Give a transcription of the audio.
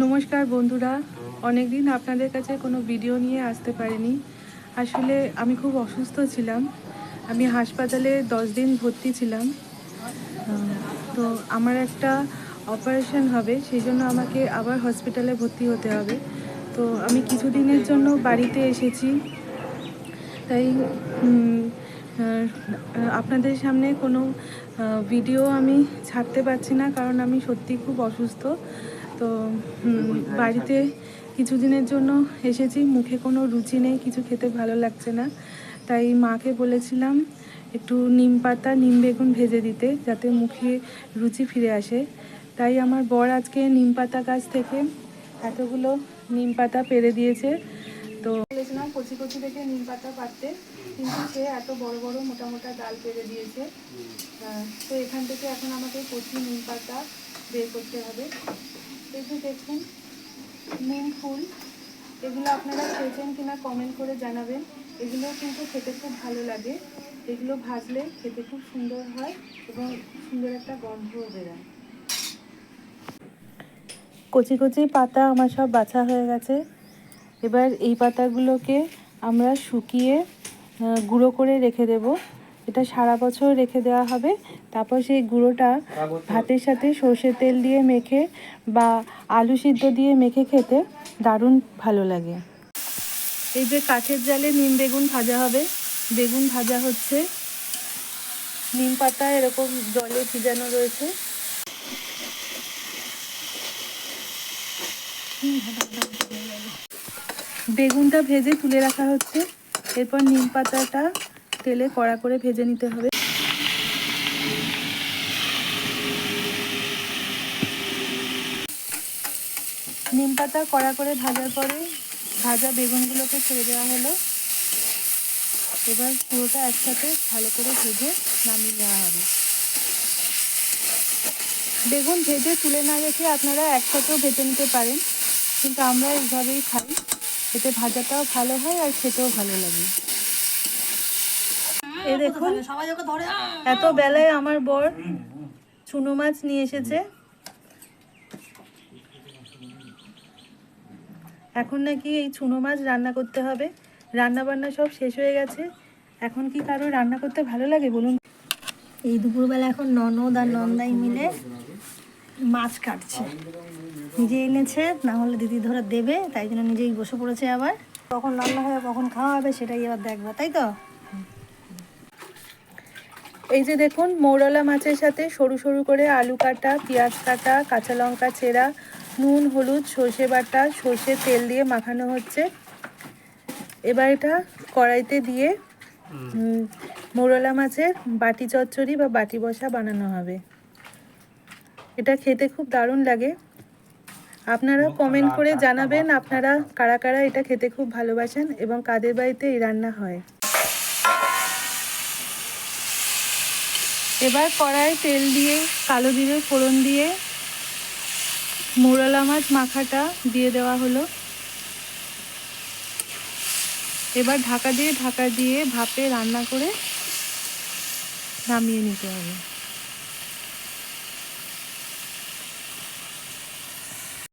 নমস্কার বন্ধুরা। অনেক দিন আপনাদের কাছে কোনো ভিডিও নিয়ে আসতে পারিনি। আসলে আমি খুব অসুস্থ ছিলাম। আমি হাসপাতালে দশ দিন ভর্তি ছিলাম। তো আমার একটা অপারেশন হবে, সেই জন্য আমাকে আবার হসপিটালে ভর্তি হতে হবে। তো আমি কিছুদিনের জন্য বাড়িতে এসেছি। তাই আপনাদের সামনে কোনো ভিডিও আমি ছাড়তে পারছি না কারণ আমি সত্যি খুব অসুস্থ। তো বাড়িতে কিছুদিনের জন্য এসেছি, মুখে কোনো রুচি নেই, কিছু খেতে ভালো লাগছে না। তাই মাকে বলেছিলাম একটু নিম পাতা, নিম বেগুন ভেজে দিতে যাতে মুখে রুচি ফিরে আসে। তাই আমার বর আজকে নিম পাতা গাছ থেকে এতগুলো নিম পাতা পেরে দিয়েছে। তো বলেছিলাম কচি কচি থেকে নিম পাতা পাততে কিন্তু সে এত বড় বড় মোটা মোটা ডাল পেরে দিয়েছে। তো এখান থেকে এখন আমাকে কচি নিম পাতা বের করতে হবে। এই যে দেখুন নিম ফুল এগুলো আপনারা খেয়েছেন কিনা কমেন্ট করে জানাবেন। এগুলো কিন্তু খেতে খুব ভালো লাগে। এগুলো ভাজলে খেতে খুব সুন্দর হয় এবং সুন্দর একটা গন্ধও বেরোয়। কচি কচি পাতা আমার সব বাছা হয়ে গেছে। এবার এই পাতাগুলোকে আমরা শুকিয়ে গুঁড়ো করে রেখে দেব। এটা সারা বছর রেখে দেওয়া হবে। তারপর সেই গুঁড়োটা ভাতের সাথে সর্ষের তেল দিয়ে মেখে বা আলু সিদ্ধ দিয়ে মেখে খেতে দারুণ ভালো লাগে। এই যে কাঠের জালে নিম বেগুন ভাজা হবে। বেগুন ভাজা হচ্ছে। নিম পাতা এরকম জলে ভিজানো রয়েছে। বেগুনটা ভেজে তুলে রাখা হচ্ছে। এরপর নিম পাতাটা তেলে কড়া করে ভেজে নিতে হবে। নিম পাতা কড়া করে ভাজার পরে ভাজা বেগুনগুলোকে ছেড়ে দেওয়া হলো। এবার পুরোটা একসাথে ভালো করে ভেজে নামিয়ে নেওয়া হবে। বেগুন ভেজে তুলে না রেখে আপনারা একসাথেও ভেজে নিতে পারেন। কিন্তু আমরা এইভাবেই খাই। এতে ভাজাটাও ভালো হয় আর খেতেও ভালো লাগে। এই দেখুন, এত বেলায় আমার বর চুনো মাছ নিয়ে এসেছে। এখন নাকি এই চুনো মাছ রান্না করতে হবে। রান্না বান্না সব শেষ হয়ে গেছে। এখন কি কারও রান্না করতে ভালো লাগে বলুন? এই দুপুরবেলা এখন ননদ আর নন্দাই মিলে মাছ কাটছে। নিজে এনেছে, না হলে দিদি ধরে দেবে, তাই জন্য নিজেই বসে পড়েছে আবার। কখন রান্না হবে, কখন খাওয়া হবে সেটাই এবার দেখব, তাই তো? এই যে দেখুন, মৌরলা মাছের সাথে সরু সরু করে আলু কাটা, পেঁয়াজ কাটা, কাঁচা লঙ্কা চেরা নুন, হলুদ, সর্ষে বাটা, সর্ষে তেল দিয়ে মাখানো হচ্ছে। এবার এটা কড়াইতে দিয়ে মৌরলা মাছের বাটি চচ্চড়ি বা বাটি বসা বানানো হবে। এটা খেতে খুব দারুণ লাগে। আপনারা কমেন্ট করে জানাবেন আপনারা কারা কারা এটা খেতে খুব ভালোবাসেন এবং কাদের বাড়িতে এই রান্না হয়। এবার কড়াই তেল দিয়ে কালো জিরে ফোড়ন দিয়ে মোরলা মাছ মাখাটা দিয়ে দেওয়া হলো। এবার ঢাকা দিয়ে ঢাকা দিয়ে ভাপে রান্না করে নামিয়ে নিতে হবে।